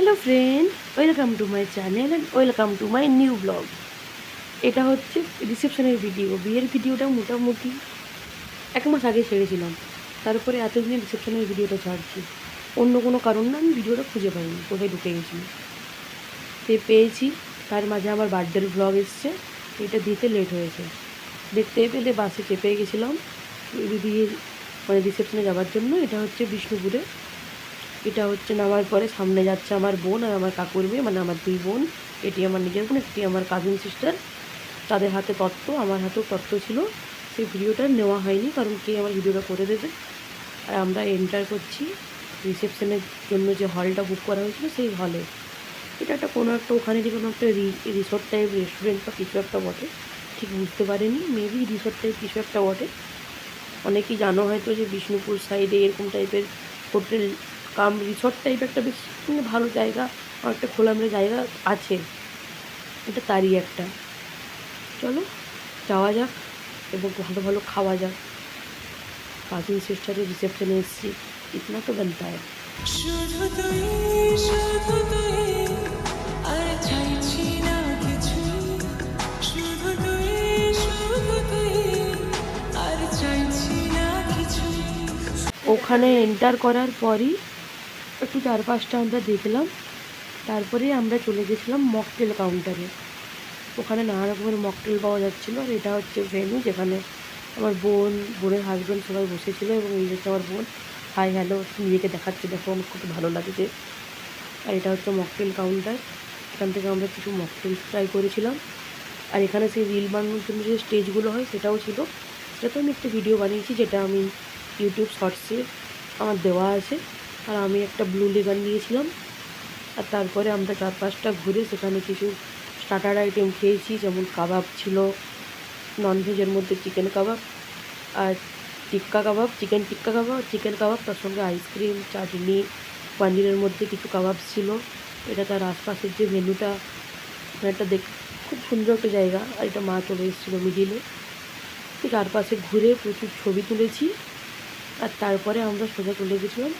Hello friend welcome to my channel and welcome to my new blog এটা হচ্ছে রিসেপশনের video বিয়ের ভিডিওটা মোটামুটি এক মাস আগে ছেড়েছিলাম তারপরে এতদিনে রিসেপশনের ভিডিওটা ছাড়ছি। অন্য কোনো কারণ না, আমি ভিডিওটা খুঁজে পাইনি, কোথায় ঢুকে গেছি। সে পেয়েছি, তার মাঝে আমার বার্থডের ব্লগ এসছে, এটা দিতে লেট হয়েছে। দেখতে পেলে বাসে চেপে গেছিলাম। বিয়ের মানে রিসেপশনে যাওয়ার জন্য, এটা হচ্ছে বিষ্ণুপুরে। এটা হচ্ছে নামার পরে সামনে যাচ্ছে আমার বোন আর আমার কাকুর মেয়ে মানে আমার দুই বোন। এটি আমার নিজের বোন একটি আমার কাজিন সিস্টার তাদের হাতে তত্ত্ব, আমার হাতেও তত্ত্ব ছিল। সেই ভিডিওটা নেওয়া হয়নি, কারণ কে আমার ভিডিওটা করে দেবে? আর আমরা এন্টার করছি রিসেপশনের জন্য যে হলটা বুক করা হয়েছিল, সেই হলে এটা একটা কোনো একটা ওখানে যে কোনো একটা রিসোর্ট টাইপ রেস্টুরেন্ট বা কিছু একটা বটে। ঠিক বুঝতে পারিনি মেবি রিসোর্ট টাইপ কিছু একটা বটে। অনেকেই জানো হয়তো যে বিষ্ণুপুর সাইডে এরকম টাইপের হোটেল কাম রিসর্ট টাইপ একটা বেশ ভালো জায়গা অনেকটা খোলামেলা জায়গা আছে। এটা তারই একটা। চলো যাওয়া যাক এবং ভালো ভালো খাওয়া যাক। কাজিন সিস্টারের রিসেপশনে এসেছি। ইতনা তো বানতা হয় শুধু তুই শুধু তুই আর চাইছি না কিছু। শুধু তুই শুধু তুই আর চাইছি না কিছু। ওখানে এন্টার করার পরই একটু চারপাশটা আমরা দেখলাম। তারপরে আমরা চলে গেছিলাম মকটেল কাউন্টারে ওখানে নানা রকমের মকটেল পাওয়া যাচ্ছিল আর এটা হচ্ছে ভেনু যেখানে আমার বোন, বোনের হাজব্যান্ড সবাই বসেছিল এবং এই হচ্ছে আমার বোন। হাই হ্যালো নিজেকে দেখাচ্ছে। দেখো, আমার খুব ভালো লাগছে। আর এটা হচ্ছে মকটেল কাউন্টার এখান থেকে আমরা কিছু মকটেল ট্রাই করেছিলাম। আর এখানে সেই রিল বানানোর জন্য যে স্টেজগুলো হয়, সেটাও ছিল। সেটা তো আমি একটা ভিডিও বানিয়েছি, যেটা আমি ইউটিউব শর্টসে আমার দেওয়া আছে। আর আমি একটা ব্লু লেগার নিয়েছিলাম। আর তারপরে আমরা চার পাঁচটা ঘুরে সেখানে কিছু স্টার্টার আইটেম খেয়েছি, যেমন কাবাব ছিল ননভেজের মধ্যে চিকেন কাবাব আর টিক্কা কাবাব চিকেন টিক্কা কাবাব চিকেন কাবাব, তার সঙ্গে আইসক্রিম চাটনি, পনিরের মধ্যে কিছু কাবাব ছিল। এটা তার আশপাশের যে মেনুটা একটা দেখ, খুব সুন্দর একটা জায়গা। আর এটা মা চলে এসেছিল মিডিলে চারপাশে ঘুরে প্রচুর ছবি তুলেছি। আর তারপরে আমরা সোজা চলে গেছিলাম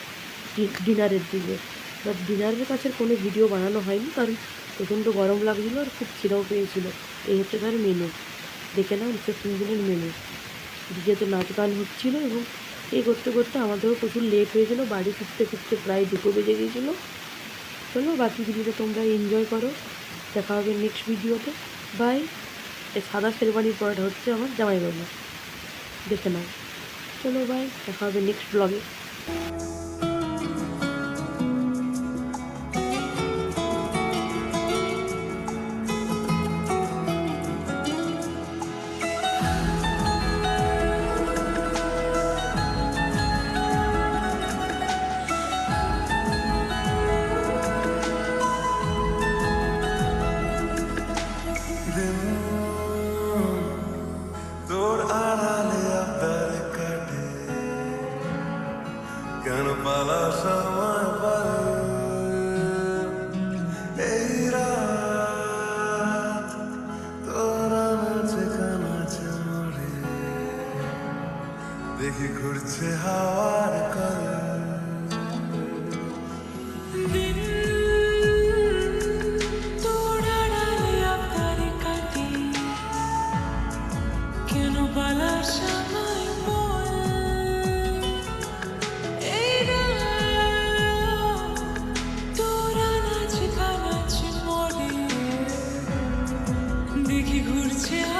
ডিনারের দিকে। বাট ডিনারের কাছে কোনো ভিডিও বানানো হয়নি, কারণ প্রচণ্ড গরম লাগছিল আর খুব খিদাও পেয়েছিল। এই হচ্ছে তার মেনু দেখে নাও রিসেপশন দিনের মেনু ডিজেতে নাচ গান হচ্ছিল এবং এই করতে করতে আমাদেরও প্রচুর লেট হয়েছিল বাড়ি ফিরতে ফিরতে প্রায় দুটো বেজে গিয়েছিল। চলো, বাকি ভিডিওটা তোমরা এনজয় করো। দেখা হবে নেক্সট ভিডিওতে। বাই এই সাদা শেরবানির পরটা হচ্ছে আমার জামাইবাবু দেখে নাও। চলো বাই দেখা হবে নেক্সট ব্লগে তোরা নাচ গানাচ মরে দেখি ঘুরছে